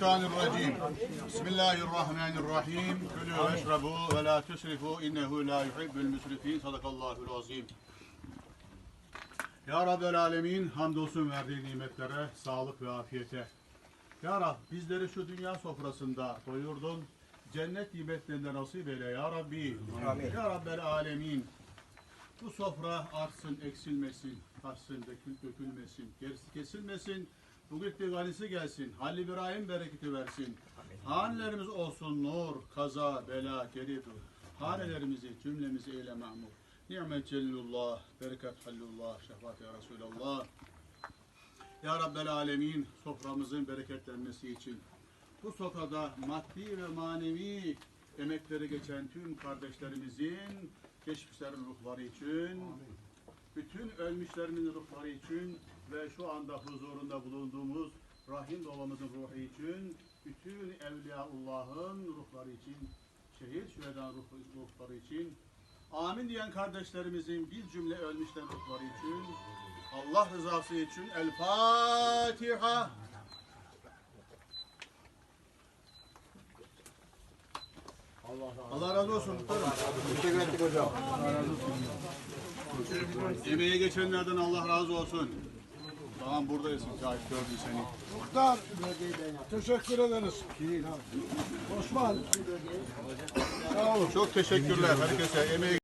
Mineşşeytanirracim. Bismillahirrahmanirrahim. Külü veşrebu ve la tusrifu innehu la yuhibbul müsrifin. Sadakallahul azim. Ya Rabbel Alemin hamdolsun verdiği nimetlere, sağlık ve afiyete. Ya Rab bizleri şu dünya sofrasında doyurdun. Cennet nimetlerinde nasip eyle ya Rabbi. Ya Rabbel Alemin. Bu sofra artsın, eksilmesin, taşsın, dökül, dökülmesin, gerisi kesilmesin. Bugün bir ganisi gelsin, Halil İbrahim bereketi versin. Hanelerimiz olsun nur, kaza, bela, geridur. Hanelerimizi, cümlemizi eyle mahmur. Ni'met Cellullah, berekat Hallullah, şefaat ya Resulallah. Ya Rabbel Alemin soframızın bereketlenmesi için bu sofrada maddi ve manevi emekleri geçen tüm kardeşlerimizin geçmişlerin ruhları için, bütün ölmüşlerimizin ruhları için ve şu anda huzurunda bulunduğumuz Rahim babamızın ruhu için, bütün Evliyaullah'ın ruhları için, şehit şüheda ruh- ruhları için, amin diyen kardeşlerimizin bir cümle ölmüşlerin ruhları için, Allah rızası için El Fatiha. Allah razı olsun muhtarım. Teşekkür ettik hocam. Emeğe geçenlerden Allah razı olsun. Tamam buradayız. Cahit gördüm seni. Muhtar, teşekkür ederiz. Osman, sağ olun. Çok teşekkürler herkese. Emeğe